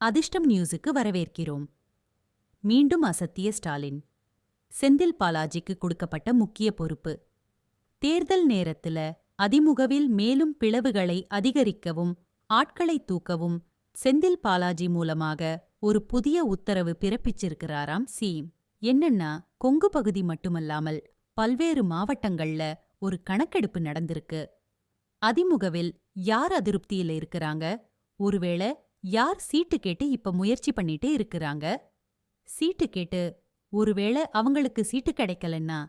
அதிர்ஷ்டம் நியூஸுக்கு வரவேற்கிறோம். மீண்டும் அசத்திய ஸ்டாலின். செந்தில் பாலாஜிக்கு கொடுக்கப்பட்ட முக்கிய பொறுப்பு. தேர்தல் நேரத்துல அதிமுகவில் மேலும் பிளவுகளை அதிகரிக்கவும் ஆட்களை தூக்கவும் செந்தில் பாலாஜி மூலமாக ஒரு புதிய உத்தரவு பிறப்பிச்சிருக்கிறாராம் சீம். என்னன்னா கொங்கு பகுதி மட்டுமல்லாமல் பல்வேறு மாவட்டங்கள்ல ஒரு கணக்கெடுப்பு நடந்திருக்கு. அதிமுகவில் யார் அதிருப்தியில இருக்கிறாங்க? ஒருவேளை யார் சீட்டு கேட்டு இப்ப முயற்சி பண்ணிட்டு இருக்கிறாங்க? சீட்டு கேட்டு ஒருவேளை அவங்களுக்கு சீட்டு கிடைக்கலன்னா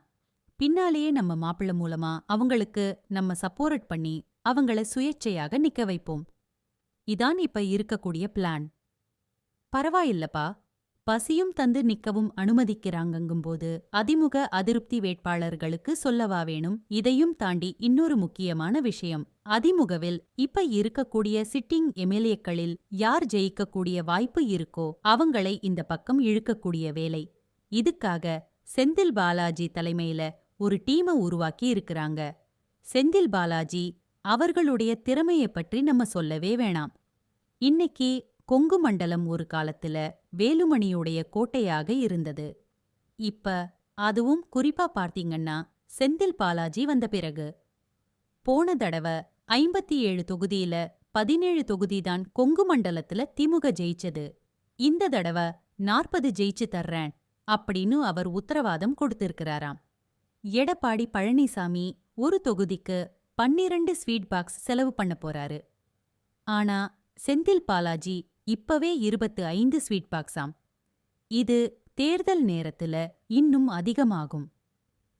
பின்னாலேயே நம்ம மாப்பிள்ள மூலமா அவங்களுக்கு நம்ம சப்போர்ட் பண்ணி அவங்கள சுயேட்சையாக நிக்க வைப்போம். இதான் இப்ப இருக்கக்கூடிய பிளான். பரவாயில்லப்பா. பசியும் தந்து நிக்கவும் அனுமதிக்கிறாங்கங்கும்போது அதிமுக அதிருப்தி வேட்பாளர்களுக்கு சொல்லவா வேணும்? இதையும் தாண்டி இன்னொரு முக்கியமான விஷயம். அதிமுகவில் இப்ப இருக்கக்கூடிய சிட்டிங் எம்எல்ஏக்களில் யார் ஜெயிக்கக்கூடிய வாய்ப்பு இருக்கோ அவங்களை இந்த பக்கம் இழுக்கக்கூடிய வேலை. இதுக்காக செந்தில் பாலாஜி தலைமையில ஒரு டீமை உருவாக்கி இருக்கிறாங்க. செந்தில் பாலாஜி அவர்களுடைய திறமையை பற்றி நம்ம சொல்லவே வேணாம். இன்னைக்கு கொங்கு மண்டலம் ஒரு காலத்துல வேலுமணியுடைய கோட்டையாக இருந்தது. இப்ப அதுவும் குறிப்பா பார்த்தீங்கன்னா செந்தில் பாலாஜி வந்த பிறகு. போன தடவை ஐம்பத்தி ஏழு தொகுதியில பதினேழு தொகுதிதான் கொங்கு மண்டலத்துல திமுக ஜெயிச்சது. இந்த தடவை நாற்பது ஜெயிச்சு தர்றேன் அப்படின்னு அவர் உத்தரவாதம் கொடுத்திருக்கிறாராம். எடப்பாடி பழனிசாமி ஒரு தொகுதிக்கு பன்னிரண்டு ஸ்வீட் பாக்ஸ் செலவு பண்ண போறாரு. ஆனா செந்தில் பாலாஜி இப்பவே இருபத்து ஐந்து ஸ்வீட் பாக்ஸாம். இது தேர்தல் நேரத்துல இன்னும் அதிகமாகும்.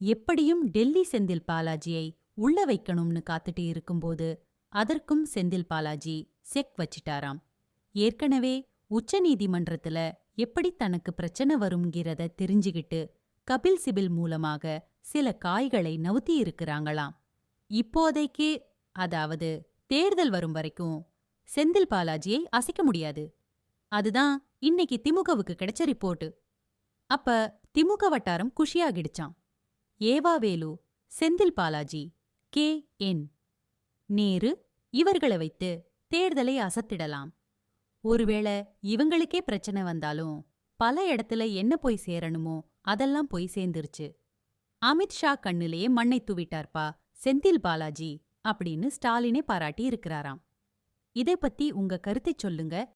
எப்படியும் டெல்லி செந்தில் பாலாஜியை உள்ள வைக்கணும்னு காத்துட்டு இருக்கும்போது அதற்கும் செந்தில் பாலாஜி செக் வச்சிட்டாராம். ஏற்கனவே உச்சநீதிமன்றத்துல எப்படி தனக்கு பிரச்சனை வருங்கிறத தெரிஞ்சுகிட்டு கபில் சிபில் மூலமாக சில காய்களை நவுத்தி இருக்கிறாங்களாம். இப்போதைக்கு அதாவது தேர்தல் வரும் வரைக்கும் செந்தில் பாலாஜியை அசைக்க முடியாது. அதுதான் இன்னைக்கு திமுகவுக்கு கிடைச்ச ரிப்போர்ட்டு. அப்ப திமுக வட்டாரம் குஷியாகிடுச்சான் ஏவாவேலு செந்தில் பாலாஜி கே. என். நேரு இவர்களை வைத்து தேர்தலை அசத்திடலாம். ஒருவேளை இவங்களுக்கே பிரச்சனை வந்தாலும் பல இடத்துல என்ன போய் சேரணுமோ அதெல்லாம் போய் சேர்ந்துருச்சு. அமித்ஷா கண்ணிலேயே மண்ணை தூவிட்டார்ப்பா செந்தில் பாலாஜி அப்படின்னு ஸ்டாலினே பாராட்டி இருக்கிறாராம். இதை பத்தி உங்க கருத்தை சொல்லுங்க.